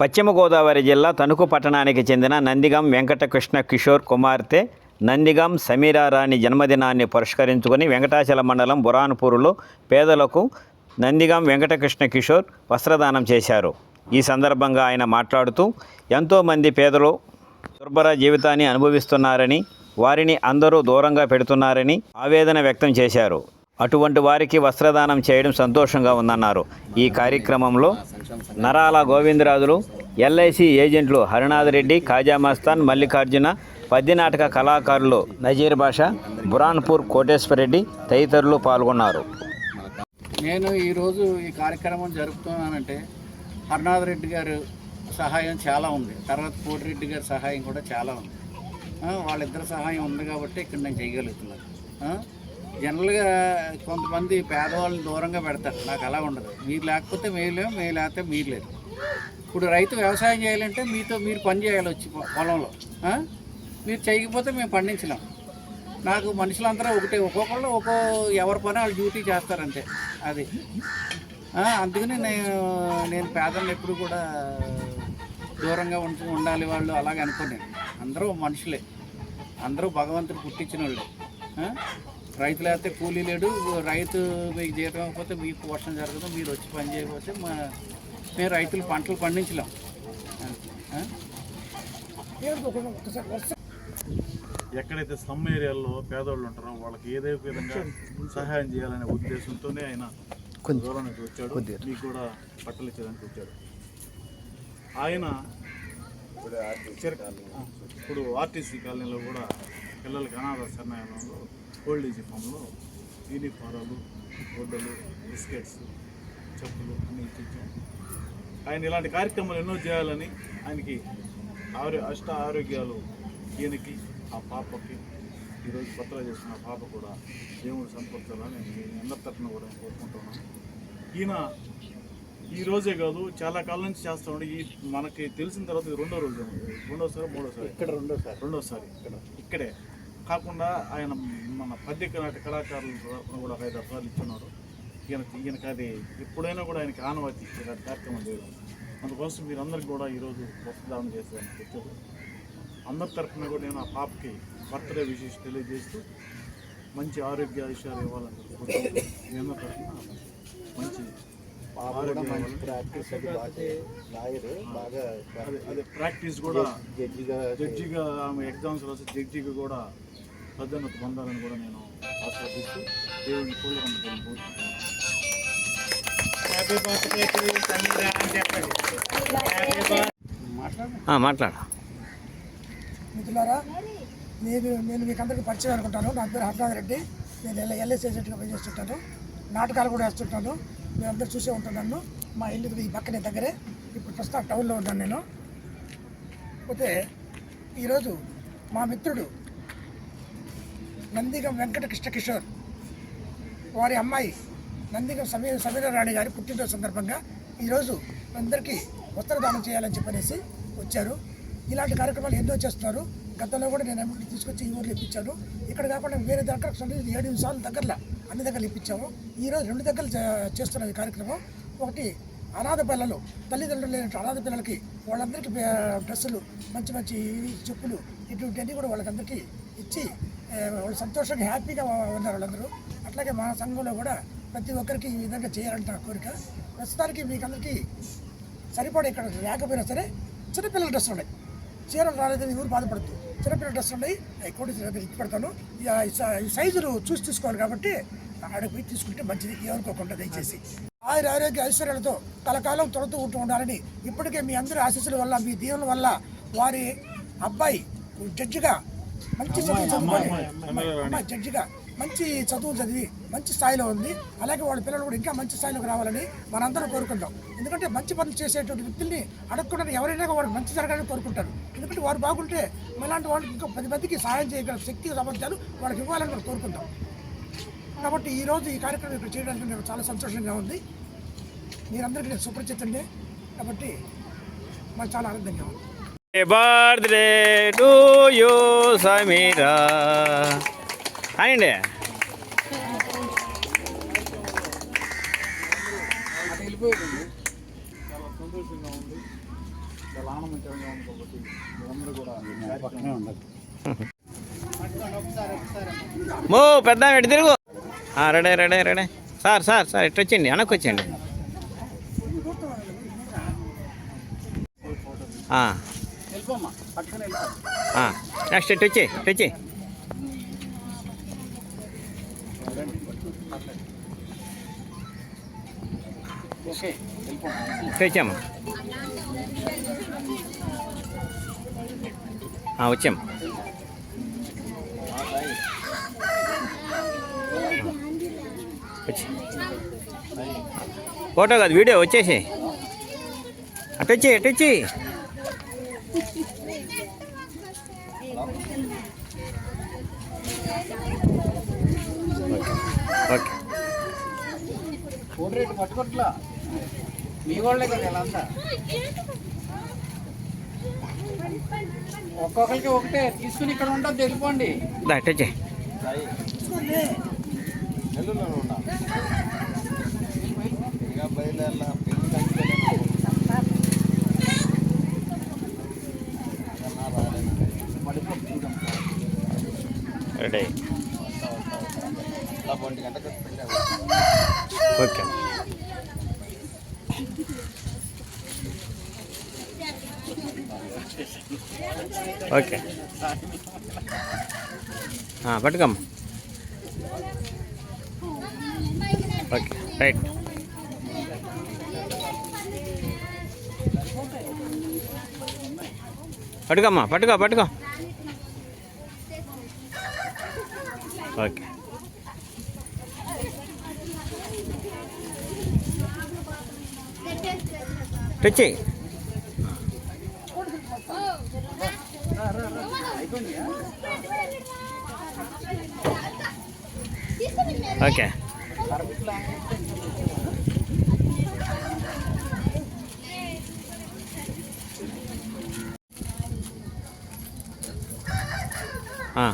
పశ్చిమ గోదావరి జిల్లా తణుకు పట్టణానికి చెందిన నందిగం వెంకటకృష్ణ కిషోర్ కుమార్తె నందిగం సమీరారాణి జన్మదినాన్ని పురస్కరించుకుని వెంకటాచల మండలం బురాన్పూర్లో పేదలకు నందిగం వెంకటకృష్ణ కిషోర్ వస్త్రదానం చేశారు. ఈ సందర్భంగా ఆయన మాట్లాడుతూ ఎంతోమంది పేదలు దుర్భర జీవితాన్ని అనుభవిస్తున్నారని వారిని అందరూ దూరంగా పెడుతున్నారని ఆవేదన వ్యక్తం చేశారు. అటువంటి వారికి వస్త్రదానం చేయడం సంతోషంగా ఉందన్నారు. ఈ కార్యక్రమంలో నరాల గోవిందరాజులు ఎల్ఐసి ఏజెంట్లు హరినాథరెడ్డి ఖాజా మస్తాన్ మల్లికార్జున పద్య నాటక కళాకారులు నజీర్ భాష బురాన్పూర్ కోటేశ్వరరెడ్డి తదితరులు పాల్గొన్నారు. నేను ఈరోజు ఈ కార్యక్రమం జరుపుతున్నానంటే హర్నాథ్ రెడ్డి గారు సహాయం చాలా ఉంది. తర్వాత కోటిరెడ్డి గారి సహాయం కూడా చాలా ఉంది. వాళ్ళిద్దరి సహాయం ఉంది కాబట్టి ఇక్కడ నేను చేయగలుగుతున్నాను. జనరల్గా కొంతమంది పేదవాళ్ళని దూరంగా పెడతారు. నాకు అలా ఉండదు. మీరు లేకపోతే మీరు లేవు మీరు లేకపోతే మీరు లేదు ఇప్పుడు రైతు వ్యవసాయం చేయాలంటే మీతో మీరు పని చేయాలి వచ్చి పొ- పొలంలో. మీరు చేయకపోతే మేము పండించలేం. నాకు మనుషులందరూ ఒకటే ఒక్కొక్కళ్ళు ఒక్కో ఎవరి పని వాళ్ళు డ్యూటీ చేస్తారంతే అది. అందుకని నేను నేను పేదలను ఎప్పుడు కూడా దూరంగా ఉంచి ఉండాలి వాళ్ళు అలాగే అనుకోలేను అందరూ మనుషులే. అందరూ భగవంతుడు పుట్టించిన వాళ్ళే రైతు లేకపోతే కూలీ లేడు రైతు మీకు జీతం ఇవ్వకపోతే మీకు పోషణ జరగదు మీరు వచ్చి పని చేయకపోతే మా మేము రైతులు పంటలు పండించలేం? ఎక్కడైతే స్లమ్ ఏరియాల్లో పేదవాళ్ళు ఉంటారో వాళ్ళకి ఏదో ఒక విధంగా సహాయం చేయాలనే ఉద్దేశంతోనే ఆయన దూరం నుంచి వచ్చాడు. మీకు కూడా బట్టలు ఇచ్చేదానికి వచ్చాడు. ఆయన ఇప్పుడు ఆర్టీసీ కాలనీలో కూడా పిల్లలకి అనాథ శరణాలయంలో ఓల్డ్ ఏజ్ ఫామ్లో యూనిఫారాలు గుడ్డలు బిస్కెట్స్ చెప్పులు అన్నీ ఇచ్చాం. ఆయన ఇలాంటి కార్యక్రమాలు ఎన్నో చేయాలని ఆయనకి ఆరో అష్ట ఆరోగ్యాలు ఈయనకి ఆ పాపకి ఈరోజు చేస్తున్న ఆ పాప కూడా దేవుడు సంపర్చాలని నేను అందరి తరఫున కూడా కోరుకుంటున్నాను. ఈయన ఈ రోజే కాదు చాలా కాలం నుంచి చేస్తూ ఉండే ఈ మనకి తెలిసిన తర్వాత రెండో రోజు రెండోసారి మూడోసారి? ఇక్కడ రెండోసారి. రెండోసారి. ఇక్కడ ఇక్కడే. కాకుండా ఆయన మన పద్య నాటి కళాకారుల తరఫున కూడా ఒక ఐదు రకాలు ఇచ్చున్నారు. ఈయన ఈయనకి అది ఎప్పుడైనా కూడా ఆయనకి ఆనవాతి ఇలాంటి కార్యక్రమం చేయడం అందుకోసం మీరందరికీ కూడా ఈరోజు వస్త్రదానం చేసేదానికి వచ్చారు అందరి తరఫున కూడా నేను ఆ పాపకి బర్త్డే విషెస్ తెలియజేస్తూ మంచి ఆరోగ్య విషయాలు ఇవ్వాలని అందరి తరఫున మంచి అదే ప్రాక్టీస్ కూడా జడ్జిగా జడ్జిగా ఆమె ఎగ్జామ్స్ రాసి జడ్జిగా కూడా పదోన్నతి పొందాలని కూడా నేను ఆస్వాదిస్తూ దేవుడిని కోరుకుంటున్నాను కోరుకుంటున్నాను మాట్లాడు. మిత్రులారా నేను నేను మీకు అందరికీ పరిచయం అనుకుంటాను. నా పేరు హర్నాథ్ రెడ్డి. నేను ఎల్ ఎల్ఎస్ ఏజెంట్గా పనిచేస్తుంటాను. నాటకాలు కూడా వేస్తుంటాను. మీరు అందరూ చూసే ఉంటాను నన్ను. మా ఇల్లు ఈ పక్కనే దగ్గరే. ఇప్పుడు ప్రస్తుతం టౌన్లో ఉన్నాను నేను. పోతే ఈరోజు మా మిత్రుడు నందిగం వెంకట కృష్ణకిషోర్ వారి అమ్మాయి నందిగం సమీర సమీరారాణి గారి పుట్టినరోజు సందర్భంగా ఈరోజు అందరికీ వస్త్రదానం చేయాలని చెప్పనేసి వచ్చారు. ఇలాంటి కార్యక్రమాలు ఎన్నో చేస్తున్నారు. గతంలో కూడా నేను ఎమ్మటి తీసుకొచ్చి ఈ ఊర్లో ఇప్పించాను. ఇక్కడ కాకుండా వేరే దగ్గర ఏడు ఎనిమిది సార్లు దగ్గరలో అన్ని దగ్గరలు ఇప్పించాము. ఈరోజు రెండు దగ్గరలు చేస్తున్న ఈ కార్యక్రమం. ఒకటి అనాథ పిల్లలు తల్లిదండ్రులు లేని అనాథ పిల్లలకి వాళ్ళందరికీ డ్రెస్సులు మంచి మంచి చెప్పులు ఇటువంటివన్నీ కూడా వాళ్ళకందరికీ ఇచ్చి వాళ్ళు సంతోషంగా హ్యాపీగా ఉన్నారు వాళ్ళందరూ. అట్లాగే మా సంఘంలో కూడా ప్రతి ఒక్కరికి ఈ విధంగా చేయాలంట నా కోరిక. ప్రస్తుతానికి మీకు అందరికీ సరిపడే ఇక్కడ లేకపోయినా సరే చిన్నపిల్లల డ్రెస్సులు ఉన్నాయి. చీరలు రాలేదని ఊరు బాధపడుతూ చిన్నపిల్లల డ్రెస్సులు ఉన్నాయి. అవి కూడా ఇచ్చి పెడతాను. ఈ సై- సైజులు చూసి తీసుకోవాలి కాబట్టి అక్కడికి పోయి తీసుకుంటే మంచిది. ఏమనుకోకుండా దయచేసి. ఆయుర ఆరోగ్య ఐశ్వర్యాలతో కలకాలం తొలతూ ఉంటూ ఉండాలని ఇప్పటికే మీ అందరి ఆశీస్సుల వల్ల మీ దీవుల వల్ల వారి అబ్బాయి జడ్జిగా మంచి చదువు చదువుకొని అమ్మాయి జడ్జిగా మంచి చదువు చదివి మంచి స్థాయిలో ఉంది. అలాగే వాళ్ళ పిల్లలు కూడా ఇంకా మంచి స్థాయిలోకి రావాలని మనందరం కోరుకుంటాం. ఎందుకంటే మంచి పనులు చేసేటువంటి వ్యక్తుల్ని అడగకుండా ఎవరైనా వాళ్ళకి మంచి జరగాలని కోరుకుంటారు. ఎందుకంటే వారు బాగుంటే మళ్ళాంటి వాళ్ళకి ఇంకా పది మందికి సహాయం చేయగల శక్తి సామర్థ్యాలు వాళ్ళకి ఇవ్వాలని మనం కోరుకుంటాం. కాబట్టి ఈరోజు ఈ కార్యక్రమం ఇక్కడ చేయడానికి నాకు చాలా సంతోషంగా ఉంది. మీరందరికీ నేను సుపరిచితండే కాబట్టి మాకు చాలా ఆనందంగా ఉంది. బర్త్డే టు యూ సమీరా అనండి మో పెద్ద ఎటు తిరుగు? Ready ready ready. Sir sir sir ఇటు వచ్చండి వెనక్కి వచ్చండి నెక్స్ట్ ఇటు వచ్చి ఇటు వచ్చి ఓకే వెళ్ళిపో ఇటు వచ్చాము ఆ, వచ్చాము వచ్చి ఫోటో కాదు వీడియో వచ్చేసి అటు వచ్చి అటు వచ్చి ఓకే. ఫోన్ రేటు పట్టుకోట్లా. మీ వాళ్ళే కదా వీళ్ళంతా ఒక్కొక్కరికి ఒకటే తీసుకుని ఇక్కడ ఉండదు వెళ్ళిపోండి. దా అటు వచ్చి ఓకే ఓకే పట్టుకమ్మ. ఓకే రైట్ పట్టుకోమ్మా పట్టుకో పట్టుకో. ఓకే. తెచ్చి. ఓకే. ఆ.